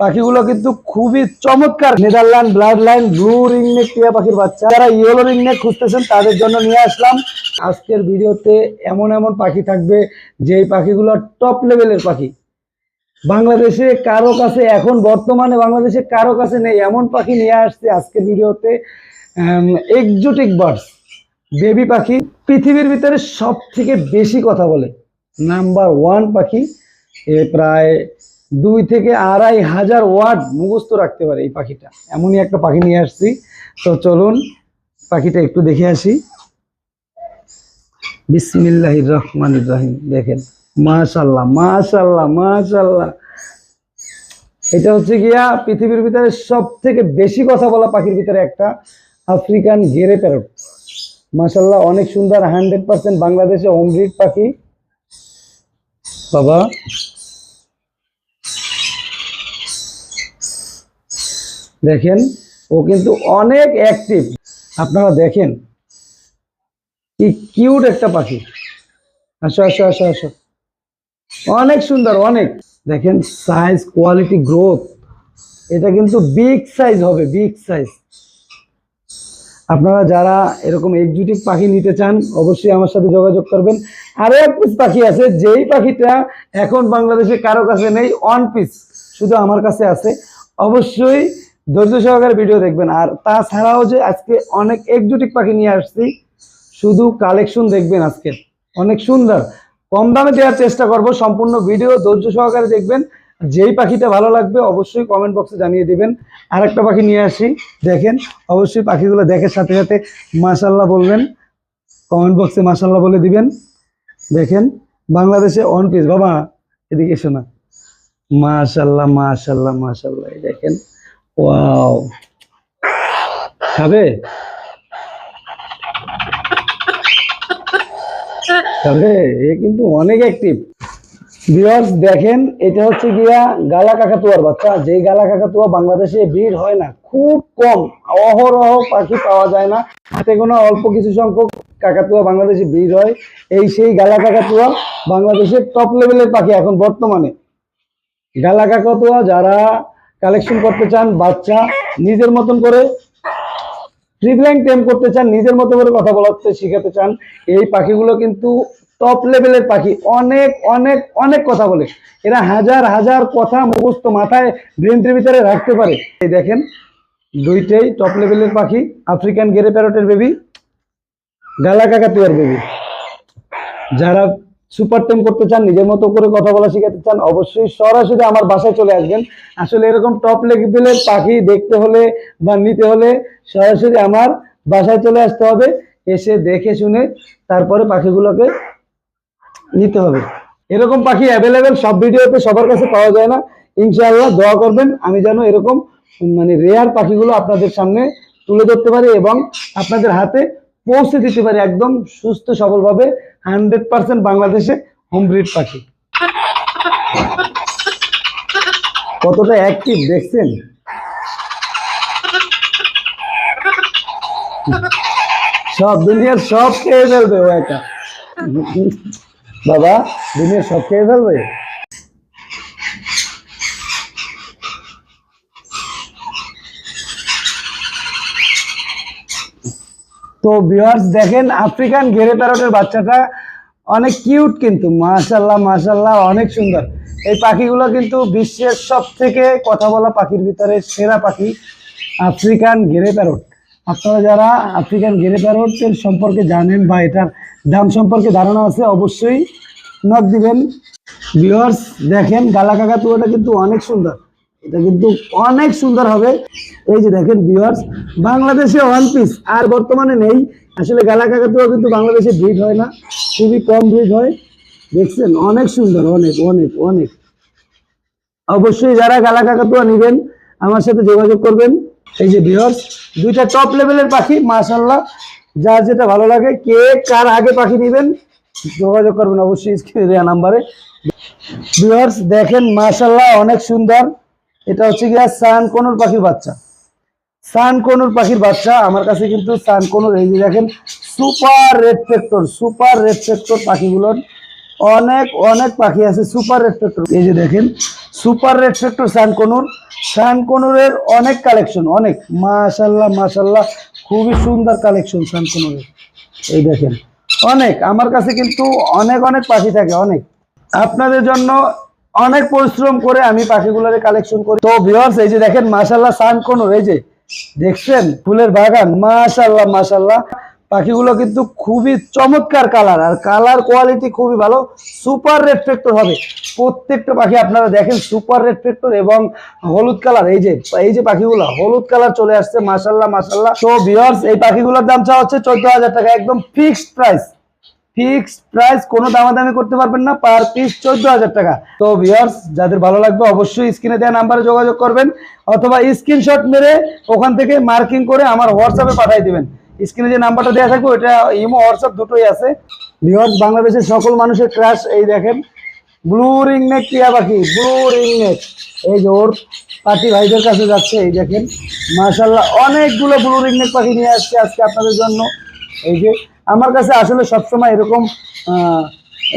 পাখিগুলো কিন্তু খুবই চমৎকার। Netherland blood line blue ringneck টিয়া পাখির বাচ্চা। যারা ইয়েলো রিংনেক খুঁজতেছেন, তাদের জন্য নিয়ে আসলাম। আজকের ভিডিওতে এমন এমন পাখি থাকবে, যেই পাখিগুলো টপ লেভেলের পাখি। বাংলাদেশে কারও কাছে, এখন বর্তমানে বাংলাদেশে কারও কাছে নেই এমন পাখি নিয়ে আসছে আজকের ভিডিওতে এক্সোটিক বার্ডস বেবি পাখি পৃথিবীর ভিতরে সব থেকে বেশি কথা বলে। নাম্বার ওয়ান পাখি, এ প্রায় দুই থেকে আড়াই হাজার ওয়ার্ড মুখস্থ রাখতে পারে এই পাখিটা। এমনই একটা পাখি নিয়ে আসছি। তো চলুন পাখিটা একটু দেখে আসি। বিসমিল্লাহ রহমান রহিম, দেখেন। মাশাল্লাহ মাশাল্লাহ মাশাল্লাহ। এটা হচ্ছে গিয়া পৃথিবীর ভিতরে সব থেকে বেশি কথা বলা পাখির ভিতরে একটা, আফ্রিকান গেরে প্যারট। মাশাল্লাহ অনেক সুন্দর, হান্ড্রেড পার্সেন্ট বাংলাদেশে অমৃত পাখি। বাবা। দেখেন, ও কিন্তু অনেক অ্যাক্টিভ আপনারা দেখেন, কি কিউট একটা পাখি। আসো আসো আসো আসো। অনেক সুন্দর, অনেক। দেখেন সাইজ কোয়ালিটি গ্রোথ এটা কিন্তু বিগ সাইজ হবে বিগ সাইজ আপনারা যারা এরকম এক্সোটিক পাখি নিতে চান, অবশ্যই আমার সাথে যোগাযোগ করবেন। আরও এক পিস পাখি আছে, যেই পাখিটা এখন বাংলাদেশে কারও কাছে নেই অন পিস শুধু আমার কাছে আছে। অবশ্যই ধৈর্য সহকারে ভিডিও দেখবেন। আর তাছাড়াও যে আজকে অনেক এক্সোটিক পাখি নিয়ে আসছি, শুধু কালেকশন দেখবেন আজকে। অনেক সুন্দর। কম দামে দেওয়ার চেষ্টা করব, সম্পূর্ণ ভিডিও ধৈর্য সহকারে দেখবেন। যেই পাখিটা ভালো লাগবে অবশ্যই কমেন্ট বক্সে জানিয়ে দিবেন। আর একটা পাখি নিয়ে আসি। দেখেন, অবশ্যই পাখিগুলো দেখে সাথে সাথে মাশাল্লাহ বলবেন কমেন্ট বক্সে মাশাল্লাহ বলে দিবেন। দেখেন, বাংলাদেশে অন পিস বাবা, এদিকে এসো না। মাশাল্লাহ মাশাল্লাহ মাশাল্লাহ দেখেন ওয়াও খাবে? খাবে? এ কিন্তু অনেক অ্যাক্টিভ ভিউয়ার্স দেখেন, এটা হচ্ছে গিয়া গালা কাকাতুয়ার বাচ্চা। যেই গালা কাকাতুয়া বাংলাদেশে ভিড় হয় না, খুব কম। অহরহ পাখি পাওয়া যায় না। হাতে কোনো অল্প কিছু সংখ্যক কাকাতুয়া বাংলাদেশে ভিড় হয়। এই সেই গালা কাকাতুয়া বাংলাদেশের টপ লেভেলের পাখি এখন বর্তমানে। গালা কাকাতুয়া যারা কালেকশন করতে চান, বাচ্চা নিজের মতন করে ট্রিপলাইন টেম করতে চান, নিজের মতো করে কথা বলাতে শিখাতে চান, এই পাখিগুলো কিন্তু টপ লেভেলের পাখি। অনেক অনেক অনেক কথা বলে। এরা হাজার হাজার কথা মুখস্থ মাথায় ব্রেনটির ভিতরে রাখতে পারে। এই দেখেন, দুইটাই টপ লেভেলের পাখি আফ্রিকান গেরে প্যারটের বেবি গালা কাকাতুয়ার বেবি যারা সুপার টেম করতে চান, নিজের মতো করে কথা বলা শিখাতে চান, অবশ্যই সরাসরি আমার বাসায় চলে আসবেন। আসলে এরকম টপ লেভেলের পাখি দেখতে হলে বা নিতে হলে সরাসরি আমার বাসায় চলে আসতে হবে। এসে দেখে শুনে তারপরে পাখিগুলোকে নিতে হবে। এরকম পাখি অ্যাভেলেবেল সব ভিডিওতে সবার কাছে পাওয়া যায় না। ইনশাআল্লাহ দোয়া করবেন, আমি যেন এরকম মানে রেয়ার পাখিগুলো আপনাদের সামনে তুলে ধরতে পারি এবং আপনাদের হাতে পৌঁছে দিতে পারি একদম সুস্থ, সবলভাবে হান্ড্রেড পার্সেন্ট বাংলাদেশে হোমব্রিড পাখি। কতটা অ্যাক্টিভ দেখছেন? সব দুনিয়ার সব খেয়ে ফেলবে ও একা। বাবা দুনিয়ার সব খেয়ে ফেলবে? তো ভিউয়ার্স দেখেন আফ্রিকান গেরে প্যারটের বাচ্চাটা অনেক কিউট কিন্তু, মাশাল্লাহ মাশাল্লাহ, অনেক সুন্দর। এই পাখিগুলো কিন্তু বিশ্বের সব থেকে কথা বলা পাখির ভিতরে সেরা পাখি আফ্রিকান গেরে প্যারট। আপনারা যারা আফ্রিকান গেরে প্যারটের সম্পর্কে জানেন বা এটার দাম সম্পর্কে ধারণা আছে অবশ্যই নক দিবেন। ভিউয়ার্স দেখেন গালা কাকাতুয়াটা কিন্তু অনেক সুন্দর। এটা কিন্তু অনেক সুন্দর হবে। এই যে দেখেন ভিউয়ার্স বাংলাদেশে ওয়ান পিস আর বর্তমানে নেই। আসলে গালা কাকাতুয়া কিন্তু বাংলাদেশে ভিড় হয় না। খুবই কম ব্রিড হয়। দেখছেন অনেক সুন্দর অনেক অনেক অনেক। অবশ্যই যারা গালা কাকাতুয়া নেবেন আমার সাথে যোগাযোগ করবেন। এই যে ভিউয়ার্স দুইটা টপ লেভেলের পাখি মাশাল্লাহ যার যেটা ভালো লাগে, কে কার আগে পাখি নেবেন, যোগাযোগ করবেন অবশ্যই স্ক্রিনে দেওয়া নাম্বারে ভিউয়ার্স দেখেন মাশাল্লাহ অনেক সুন্দর। এটা হচ্ছে গিয়া সান কোনুর পাখির বাচ্চা। সান কোনুর পাখির বাচ্চা, আমার কাছে কিন্তু সান কোনুর এই যে দেখেন super red factor super red factor পাখিগুলোর অনেক অনেক পাখি আছে সুপার রেড ফ্যাক্টর এই যে দেখেন, সুপার রেড ফ্যাক্টর সানকনুর অনেক কালেকশন, অনেক। মাশাল্লাহ মাশাল্লাহ খুবই সুন্দর কালেকশন সানকনুরের এই দেখেন, অনেক। আমার কাছে কিন্তু অনেক অনেক পাখি থাকে, অনেক। আপনাদের জন্য অনেক পরিশ্রম করে আমি পাখিগুলোর কালেকশন করি। তো ভিউয়ার্স এই যে দেখেন মাশাল্লাহ সানকনুর এই যে, দেখছেন? ফুলের বাগান মাশাল্লাহ মাশাল্লাহ পাখিগুলো কিন্তু খুবই চমৎকার কালার আর কালার কোয়ালিটি খুবই ভালো। সুপার রেফ্লেক্টর হবে। প্রত্যেকটা পাখি আপনারা দেখেন সুপার রেফ্লেক্টর এবং হলুদ কালার এই যে এই যে পাখিগুলো, হলুদ কালার চলে আসছে মাশাল্লাহ মাশাল্লাহ তো ভিউয়ার্স এই পাখিগুলোর দাম চাওয়া হচ্ছে চোদ্দ হাজার টাকা, একদম ফিক্সড প্রাইস ফিক্সড প্রাইস কোনো দামাদামি করতে পারবেন না পার পিস চোদ্দ হাজার টাকা। তো ভিউয়ার্স যাদের ভালো লাগবে অবশ্যই স্ক্রিনে দেওয়া নাম্বারে যোগাযোগ করবেন, অথবা স্ক্রিনশট মেরে ওখান থেকে মার্কিং করে আমার হোয়াটসঅ্যাপে পাঠিয়ে দিবেন। স্ক্রিনে যে নাম্বারটা দেওয়া থাকবে ওটা ইমো হোয়াটসঅ্যাপ দুটোই আছে। ভিউয়ার্স বাংলাদেশের সকল মানুষের ক্রাশ এই দেখেন ব্লু রিং নেক টিয়া পাখি ব্লু রিং নেক এই যে ওর পার্টি ভাইদের কাছে যাচ্ছে, এই দেখেন মাশাল্লাহ অনেকগুলো ব্লু রিং নেক পাখি নিয়ে আসছে আজকে আপনাদের জন্য। এই যে, আমার কাছে আসলে সবসময় এরকম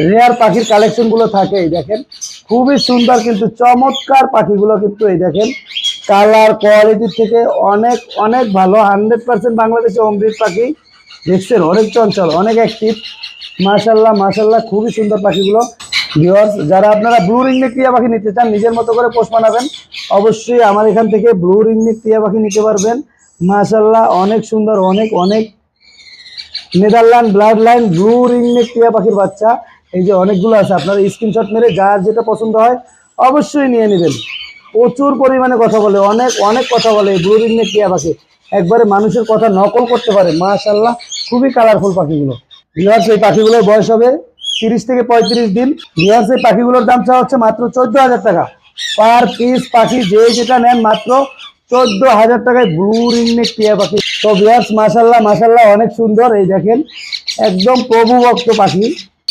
রেয়ার পাখির কালেকশনগুলো থাকে, এই দেখেন। খুবই সুন্দর কিন্তু চমৎকার পাখিগুলো কিন্তু এই দেখেন কালার কোয়ালিটির থেকে অনেক অনেক ভালো, হান্ড্রেড পার্সেন্ট বাংলাদেশে অমৃত পাখি। দেখছেন, অনেক চঞ্চল, অনেক অ্যাক্টিভ মাশাল্লাহ মাশাল্লাহ খুবই সুন্দর পাখিগুলো। ভিউয়ার্স যারা আপনারা ব্লু রিংনেক টিয়া পাখি নিতে চান, নিজের মতো করে পোষ বানাবেন অবশ্যই আমার এখান থেকে ব্লু রিংনেক টিয়া পাখি নিতে পারবেন। মাশাল্লাহ অনেক সুন্দর, অনেক অনেক Netherland blood line blue ringneck টিয়া পাখির বাচ্চা। এই যে অনেকগুলো আছে, আপনারা স্ক্রিনশট মেরে যার যেটা পছন্দ হয়, অবশ্যই নিয়ে নেবেন। প্রচুর পরিমাণে কথা বলে, অনেক অনেক কথা বলে, এই ব্লু রিংনেক টিয়া পাখি একবারে মানুষের কথা নকল করতে পারে মাশাল্লাহ খুবই কালারফুল পাখিগুলো। ভিউয়ার্স এই পাখিগুলোর বয়স হবে তিরিশ থেকে পঁয়ত্রিশ দিন। ভিউয়ার্স এই পাখিগুলোর দাম চাওয়া হচ্ছে মাত্র চোদ্দ হাজার টাকা। পার পিস পাখি যে যেটা নেন মাত্র চোদ্দ হাজার টাকায় ব্লু রিংনেক টিয়া পাখি। তো বিহার্স মাশাল্লাহ মাশাল্লাহ অনেক সুন্দর, এই দেখেন, একদম প্রভুভক্ত পাখি।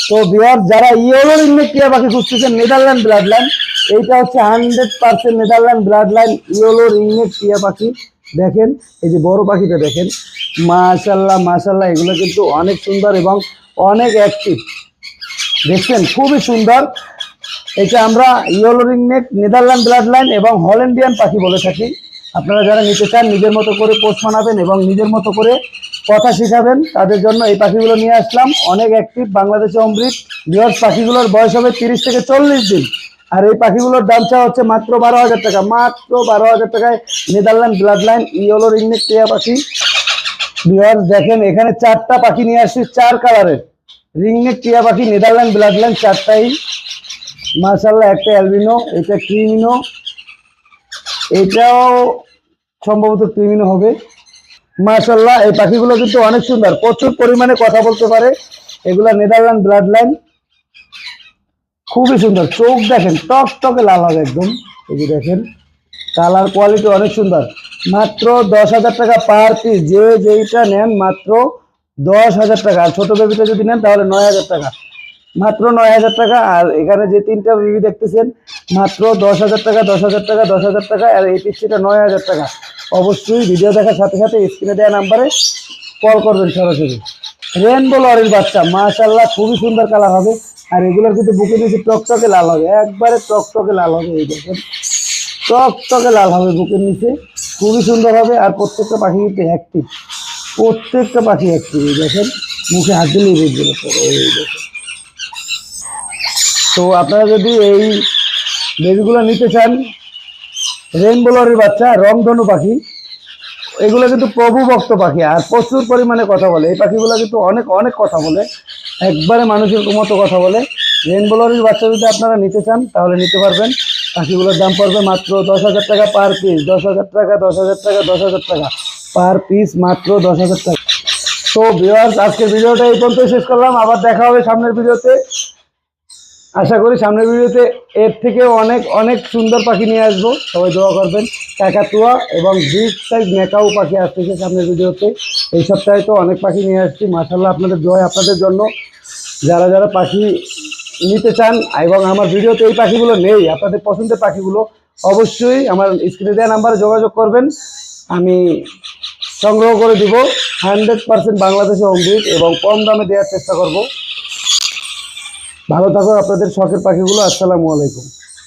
তো ভিউয়ার্স যারা ইয়েলো রিংনেক টিয়া পাখি খুঁজতেছেন নেদারল্যান্ড ব্লাড লাইন এইটা হচ্ছে hundred percent Netherland blood line yellow ringneck টিয়া পাখি। দেখেন, এই যে বড় পাখিটা দেখেন। মাশাল্লাহ মাশাল্লাহ এগুলো কিন্তু অনেক সুন্দর এবং অনেক অ্যাক্টিভ দেখছেন, খুবই সুন্দর। এটা আমরা yellow ringneck Netherland blood line এবং হল্যান্ডিয়ান পাখি বলে থাকি। আপনারা যারা নিতে চান, নিজের মতো করে পোস্ট বানাবেন এবং নিজের মতো করে কথা শেখাবেন, তাদের জন্য এই পাখিগুলো নিয়ে আসলাম। অনেক অ্যাক্টিভ বাংলাদেশে অমৃত, বৃহৎ পাখিগুলোর বয়স হবে তিরিশ থেকে চল্লিশ দিন। আর এই পাখিগুলোর দাম চাওয়া হচ্ছে মাত্র বারো হাজার টাকা। মাত্র বারো হাজার টাকায় Netherland blood line yellow ringneck টিয়া পাখি। বিহার দেখেন, এখানে চারটা পাখি নিয়ে আসছি, চার কালারের রিংনেক টিয়া পাখি, নেদারল্যান্ড ব্লাড লাইন চারটাই। মার্শাল্লাহ একটা অ্যালবিনো, এটা ক্রিমিনো। এটাও সম্ভবত ক্রিমিনো হবে। মার্শাল্লাহ এই পাখিগুলো কিন্তু অনেক সুন্দর, প্রচুর পরিমাণে কথা বলতে পারে। এগুলা নেদারল্যান্ড ব্লাড লাইন খুবই সুন্দর। চোখ দেখেন, টক টকে লাল হবে একদম। এই যে দেখেন, কালার কোয়ালিটি অনেক সুন্দর। মাত্র দশ হাজার টাকা পার পিস। যে যেইটা নেন মাত্র দশ হাজার টাকা। আর ছোটো বেবিটা যদি নেন তাহলে নয় হাজার টাকা। মাত্র নয় হাজার টাকা। আর এখানে যে তিনটা বেবি দেখতেছেন, মাত্র দশ হাজার টাকা, দশ হাজার টাকা, দশ হাজার টাকা। আর এই পিসিটা নয় হাজার টাকা। অবশ্যই ভিডিও দেখার সাথে সাথে স্ক্রিনে দেওয়া নাম্বারে কল করবেন সরাসরি। রেনবো লরির বাচ্চা। মাশাল্লাহ খুবই সুন্দর কালার হবে। আর এগুলোর কিন্তু বুকে নিচে টকটকে লাল হবে। একবারে টকটকে লাল হবে এই দেখেন। টকটকে লাল হবে বুকের নিচে। খুবই সুন্দর হবে আর প্রত্যেকটা পাখি কিন্তু অ্যাক্টিভ প্রত্যেকটা পাখি অ্যাক্টিভ এই দেখেন। মুখে হাত দিলেই এই দেখেন। তো আপনারা যদি এই বেবিগুলো নিতে চান রেনবোলারের বাচ্চা, রংধনু পাখি, এগুলো কিন্তু প্রভু ভক্ত পাখি। আর প্রচুর পরিমাণে কথা বলে। এই পাখিগুলো কিন্তু অনেক অনেক কথা বলে। একবারে মানুষের মতো কথা বলে। রেনবোলারের বাচ্চা যদি আপনারা নিতে চান, তাহলে নিতে পারবেন। পাখিগুলোর দাম পড়বে মাত্র দশ হাজার টাকা পার পিস দশ হাজার টাকা, দশ হাজার টাকা, দশ হাজার টাকা। পার পিস মাত্র দশ হাজার টাকা। তো ভিউয়ার্স আজকের ভিডিওটা এই পর্যন্ত শেষ করলাম। আবার দেখা হবে সামনের ভিডিওতে। আশা করি সামনের ভিডিওতে এর থেকে অনেক অনেক সুন্দর পাখি নিয়ে আসব। সবাই দোয়া করবেন। কাকাতুয়া এবং বিগ সাইজ মেকাও পাখি আসতেছে সামনের ভিডিওতে। এই সপ্তাহে তো অনেক পাখি নিয়ে আসছি। মাসাল্লাহ আপনাদের দোয়া আপনাদের জন্য। যারা যারা পাখি নিতে চান এবং আমার ভিডিওতে এই পাখিগুলো নেই, আপনাদের পছন্দের পাখিগুলো অবশ্যই আমার স্ক্রিনে দেওয়া নাম্বারে যোগাযোগ করবেন। আমি সংগ্রহ করে দিব। হান্ড্রেড পার্সেন্ট বাংলাদেশে অমৃত এবং কম দামে দেওয়ার চেষ্টা করব। ভালো থাকো আপনাদের শখের পাখিগুলো আসসালামু আলাইকুম।